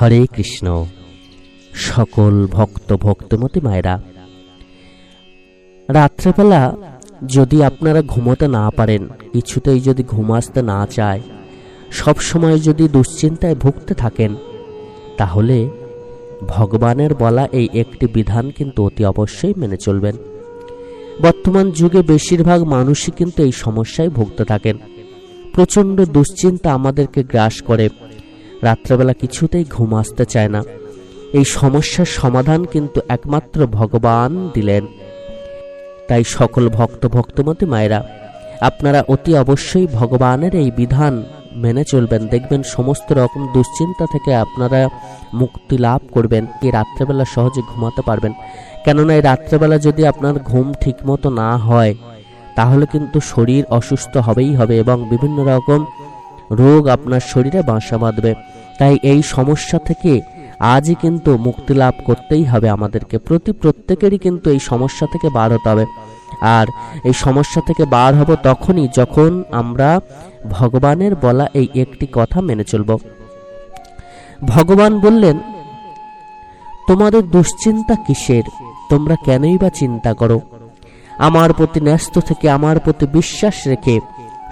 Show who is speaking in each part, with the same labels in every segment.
Speaker 1: হরে কৃষ্ণ। সকল ভক্ত ভক্তমতী মায়েরা, রাত্রেবেলা যদি আপনারা ঘুমোতে না পারেন, কিছুতেই যদি ঘুম আসতে না চায় সব সময় যদি দুশ্চিন্তায় ভুগতে থাকেন, তাহলে ভগবানের বলা এই একটি বিধান কিন্তু অতি অবশ্যই মেনে চলবেন। বর্তমান যুগে বেশিরভাগ মানুষই কিন্তু এই সমস্যায় ভুগতে থাকেন। প্রচণ্ড দুশ্চিন্তা আমাদেরকে গ্রাস করে। রাত্রেবেলা কিছুতেই ঘুম আসতে চায় না। এই সমস্যার সমাধান কিন্তু একমাত্র ভগবান দিলেন। তাই সকল ভক্ত ভক্তমতী মায়েরা, আপনারা অতি অবশ্যই ভগবানের এই বিধান মেনে চলবেন। দেখবেন সমস্ত রকম দুশ্চিন্তা থেকে আপনারা মুক্তি লাভ করবেন। এই রাত্রেবেলা সহজে ঘুমাতে পারবেন। কেননা এই রাত্রেবেলা যদি আপনার ঘুম ঠিকমতো না হয়, তাহলে কিন্তু শরীর অসুস্থ হবেই হবে এবং বিভিন্ন রকম রোগ আপনার শরীরে বাসা বাঁধবে। তাই এই সমস্যা থেকে আজই কিন্তু মুক্তি লাভ করতেই হবে আমাদেরকে। প্রতি প্রত্যেকেরই কিন্তু এই সমস্যা থেকে বার হতে হবে। আর এই সমস্যা থেকে বার হব তখনই যখন আমরা ভগবানের বলা এই একটি কথা মেনে চলব। ভগবান বললেন, তোমাদের দুশ্চিন্তা কিসের? তোমরা কেনই বা চিন্তা করো? আমার প্রতি ন্যস্ত থেকে আমার প্রতি বিশ্বাস রেখে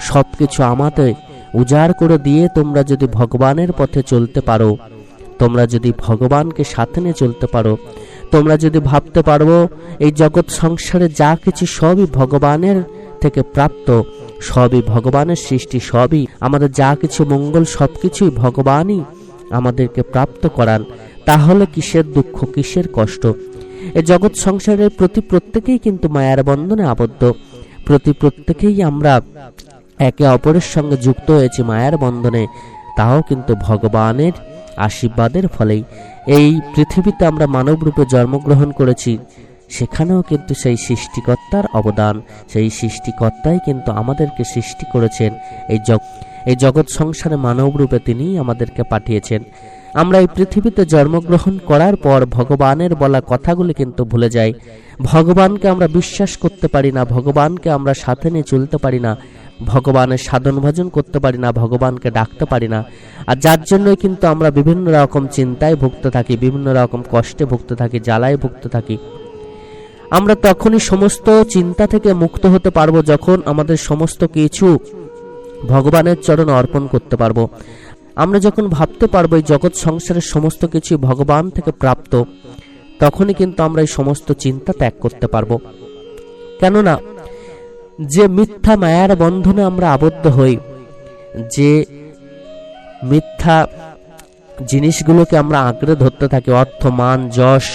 Speaker 1: সব কিছু আমাদের উজাড় করে দিয়ে তোমরা যদি ভগবানের পথে চলতে পারো, তোমরা যদি ভগবানকে সাথে নিয়ে চলতে পারো, তোমরা যদি ভাবতে পারব এই জগৎ সংসারে যা কিছু সবই ভগবানের থেকে প্রাপ্ত, সবই ভগবানের সৃষ্টি, সবই আমাদের যা কিছু মঙ্গল, সব কিছুই ভগবানই আমাদেরকে প্রাপ্ত করান। তাহলে কিসের দুঃখ, কিসের কষ্ট? এ জগৎ সংসারের প্রতি প্রত্যেকেই কিন্তু মায়ার বন্ধনে আবদ্ধ। প্রতি প্রত্যেকেই আমরা একে অপরের সঙ্গে যুক্ত হয়েছি মায়ার বন্ধনে। তাও কিন্তু ভগবানের আশীর্বাদের ফলেই। এই পৃথিবীতে আমরা মানব রূপে জন্মগ্রহণ করেছি। সেখানেও কিন্তু সেই সৃষ্টিকর্তার অবদান। সেই সৃষ্টিকর্তাই কিন্তু আমাদেরকে সৃষ্টি করেছেন। এই জগ, এই জগৎ সংসারে মানব রূপে তিনিই আমাদেরকে পাঠিয়েছেন। আমরা এই পৃথিবীতে জন্মগ্রহণ করার পর ভগবানের বলা কথাগুলি কিন্তু ভুলে যাই। ভগবানকে আমরা বিশ্বাস করতে পারি না, ভগবানকে আমরা সাথে নিয়ে চলতে পারি না। ভগবানের সাধন ভজন করতে পারি না, ভগবানকে ডাকতে পারি না। আর যার জন্যই কিন্তু আমরা বিভিন্ন রকম চিন্তায় ভুগতে থাকি, বিভিন্ন রকম কষ্টে ভুগতে থাকি, জ্বালায় ভুগতে থাকি। আমরা তখনই সমস্ত চিন্তা থেকে মুক্ত হতে পারব যখন আমাদের সমস্ত কিছু ভগবানের চরণ অর্পণ করতে পারব। আমরা যখন ভাবতে পারব এই জগৎ সংসারের সমস্ত কিছু ভগবান থেকে প্রাপ্ত, তখনই কিন্তু আমরা এই সমস্ত চিন্তা ত্যাগ করতে পারব। কেননা যে মিথ্যা মায়ার বন্ধনে আমরা আবদ্ধ হই, যে মিথ্যা জিনিসগুলোকে আমরা আঁকড়ে ধরতে থাকি, অর্থ, মান, যশ,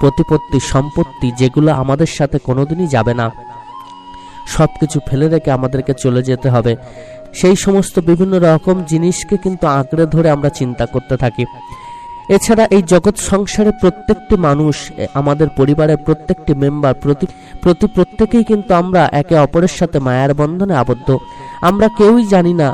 Speaker 1: প্রতিপত্তি, সম্পত্তি, যেগুলো আমাদের সাথে কোনোদিনই যাবে না। সব কিছু ফেলে রেখে আমাদেরকে চলে যেতে হবে। সেই সমস্ত বিভিন্ন রকম জিনিসকে কিন্তু আঁকড়ে ধরে আমরা চিন্তা করতে থাকি। এছাড়া এই জগৎ সংসারে প্রত্যেকটি মানুষ আমাদের পরিবারের প্রত্যেকটি মেম্বার প্রতি প্রতি প্রত্যেকেই কিন্তু আমরা একে অপরের সাথে মায়ার বন্ধনে আবদ্ধ। আমরা কেউই জানি না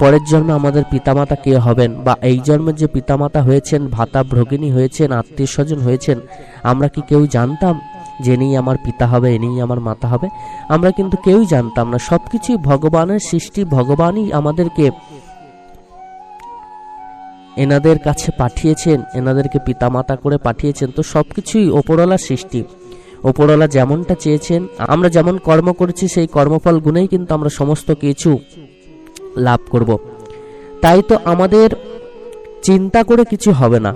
Speaker 1: পরের জন্মে আমাদের পিতামাতা কে হবেন বা এই জন্মে যে পিতামাতা হয়েছেন, ভাতা ভ্রগিনী হয়েছেন, আত্মীয় স্বজন হয়েছেন, আমরা কি কেউ জানতাম যে এনেই আমার পিতা হবে এনেই আমার মাতা হবে? আমরা কিন্তু কেউই জানতাম না। সব কিছুই ভগবানের সৃষ্টি, ভগবানই আমাদেরকে এনাদের কাছে পাঠিয়েছেন, এনাদেরকে পিতামাতা করে পাঠিয়েছেন। তো সব কিছুই ওপরওয়ালা সৃষ্টি। ওপরওয়ালা যেমনটা চেয়েছেন, আমরা যেমন কর্ম করেছি, সেই কর্মফল গুণেই কিন্তু আমরা সমস্ত কিছু লাভ করব। তাই তো আমাদের চিন্তা করে কিছু হবে না।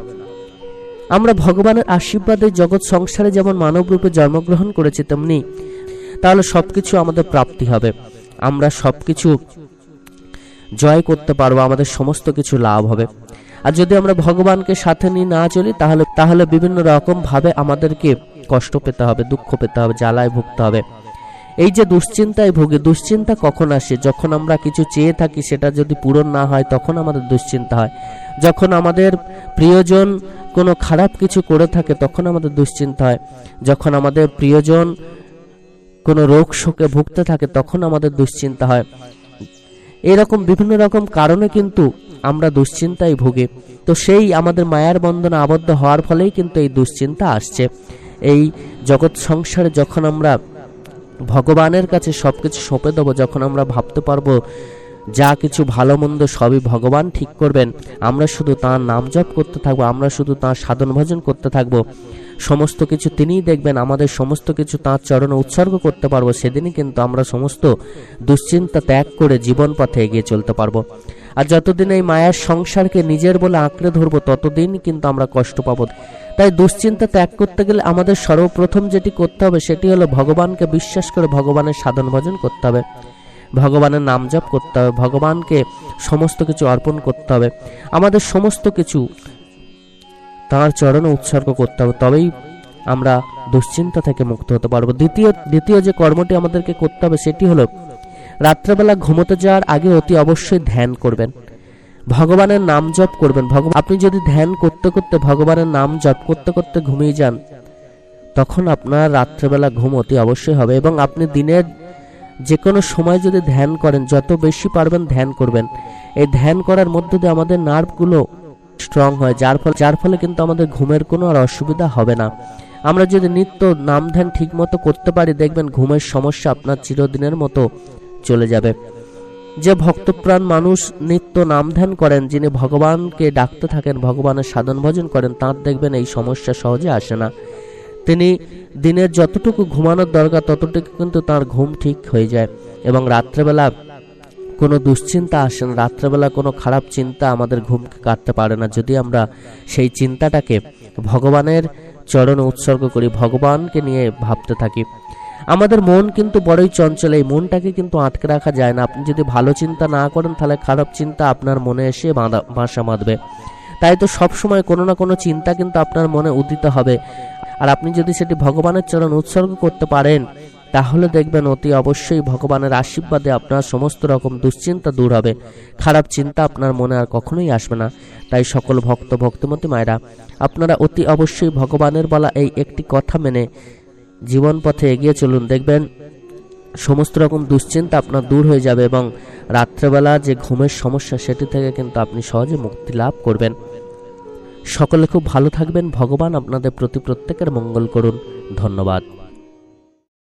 Speaker 1: আমরা ভগবানের আশীর্বাদে জগৎ সংসারে যেমন মানব রূপে জন্মগ্রহণ করেছি, তেমনি তাহলে সব কিছু আমাদের প্রাপ্তি হবে। আমরা সব কিছু জয় করতে পারব, আমাদের সমস্ত কিছু লাভ হবে। আর যদি আমরা ভগবানকে সাথে নিয়ে না চলি, তাহলে তাহলে বিভিন্ন রকম ভাবে আমাদেরকে কষ্ট পেতে হবে, দুঃখ পেতে হবে, জ্বালায় ভুগতে হবে। এই যে দুশ্চিন্তায় ভুগে, দুশ্চিন্তা কখন আসে? যখন আমরা কিছু চেয়ে থাকি, সেটা যদি পূরণ না হয়, তখন আমাদের দুশ্চিন্তা হয়। যখন আমাদের প্রিয়জন কোনো খারাপ কিছু করে থাকে, তখন আমাদের দুশ্চিন্তা হয়। যখন আমাদের প্রিয়জন কোনো রোগ শোকে ভুগতে থাকে, তখন আমাদের দুশ্চিন্তা হয়। এরকম বিভিন্ন রকম কারণে কিন্তু আমরা দুশ্চিন্তায় ভুগে। তো সেই আমাদের মায়ার বন্ধনে আবদ্ধ হওয়ার ফলেই কিন্তু এই দুশ্চিন্তা আসছে। এই জগৎ সংসারে যখন আমরা ভগবানের কাছে সব কিছু সঁপে দেবো, যখন আমরা ভাবতে পারব যা কিছু ভালো মন্দ সবই ভগবান ঠিক করবেন, আমরা শুধু তাঁর নাম জপ করতে থাকব, আমরা শুধু তাঁর সাধন ভজন করতে থাকব। সমস্ত কিছু তিনিই দেখবেন, আমাদের সমস্ত কিছু তাঁর চরণে উৎসর্গ করতে পারব, সেদিনই কিন্তু আমরা সমস্ত দুশ্চিন্তা ত্যাগ করে জীবন পথে এগিয়ে চলতে পারব। আর যতদিন এই মায়ার সংসারকে নিজের বলে আঁকড়ে ধরবো ততদিন কিন্তু আমরা কষ্ট পাবো। তাই দুশ্চিন্তা ত্যাগ করতে গেলে আমাদের সর্বপ্রথম যেটি করতে হবে, সেটি হলো ভগবানকে বিশ্বাস করে ভগবানের সাধন ভজন করতে হবে। ভগবানের নাম জপ করতে হবে, ভগবানকে সমস্ত কিছু অর্পণ করতে হবে। আমাদের সমস্ত কিছু তাঁর চরণে উৎসর্গ করতে হবে, তবেই আমরা দুশ্চিন্তা থেকে মুক্ত হতে পারব। দ্বিতীয় দ্বিতীয় যে কর্মটি আমাদেরকে করতে হবে সেটি হলো, রাত্রেবেলা ঘুমোতে যাওয়ার আগে অতি অবশ্যই ধ্যান করবেন। ভগবানের নাম জপ করবেন। ভগবান, আপনি যদি ধ্যান করতে করতে ভগবানের নাম জপ করতে করতে ঘুমিয়ে যান, তখন আপনার রাত্রেবেলা ঘুম অতি অবশ্যই হবে এবং আপনি দিনের যে কোনো সময় যদি ধ্যান করেন, যত বেশি পারবেন ধ্যান করবেন। এই ধ্যান করার মধ্য দিয়ে আমাদের নার্ভগুলো স্ট্রং হয়, যার ফলে যার ফলে কিন্তু আমাদের ঘুমের কোনো আর অসুবিধা হবে না। আমরা যদি নিত্য নাম ধ্যান ঠিক মতো করতে পারি, দেখবেন ঘুমের সমস্যা আপনার চিরদিনের মতো চলে যাবে। যে ভক্তপ্রাণ মানুষ নিত্য নাম ধ্যান করেন, যিনি ভগবানকে ডাকতে থাকেন, ভগবানের সাধন ভজন করেন, তাঁর দেখবেন এই সমস্যা সহজে আসে না। তিনি দিনের যতটুকু ঘুমানোর দরকার, ততটুকু কিন্তু তার ঘুম ঠিক হয়ে যায় এবং রাত্রেবেলা কোনো দুশ্চিন্তা আসে না, রাত্রেবেলা কোনো খারাপ চিন্তা আমাদের ঘুমকে কাটতে পারে না। যদি আমরা সেই চিন্তাটাকে ভগবানের চরণে উৎসর্গ করি, ভগবানকে নিয়ে ভাবতে থাকি, আমাদের মন কিন্তু বড়ই চঞ্চল, এই মনটাকে কিন্তু আটকে রাখা যায় না। আপনি যদি ভালো চিন্তা না করেন, তাহলে খারাপ চিন্তা আপনার মনে এসে বাঁধা, বাসা বাঁধবে। তাই তো সবসময় কোনো না কোনো চিন্তা কিন্তু আপনার মনে উদিত হবে। আর আপনি যদি সেটি ভগবানের চরণ উৎসর্গ করতে পারেন তাহলে দেখবেন অতি অবশ্যই ভগবানের আশীর্বাদে আপনার সমস্ত রকম দুশ্চিন্তা দূর হবে। খারাপ চিন্তা আপনার মনে আর কখনোই আসবে না। তাই সকল ভক্ত, ভক্তিমতী মায়েরা, আপনারা অতি অবশ্যই ভগবানের বলা এই একটি কথা মেনে জীবন পথে এগিয়ে চলুন। দেখবেন সমস্ত রকম দুশ্চিন্তা আপনার দূর হয়ে যাবে এবং রাত্রেবেলা যে ঘুমের সমস্যা সেটি থেকে কিন্তু আপনি সহজে মুক্তি লাভ করবেন। সকলে খুব ভালো থাকবেন। ভগবান আপনাদের প্রতি প্রত্যেকের মঙ্গল করুন। ধন্যবাদ।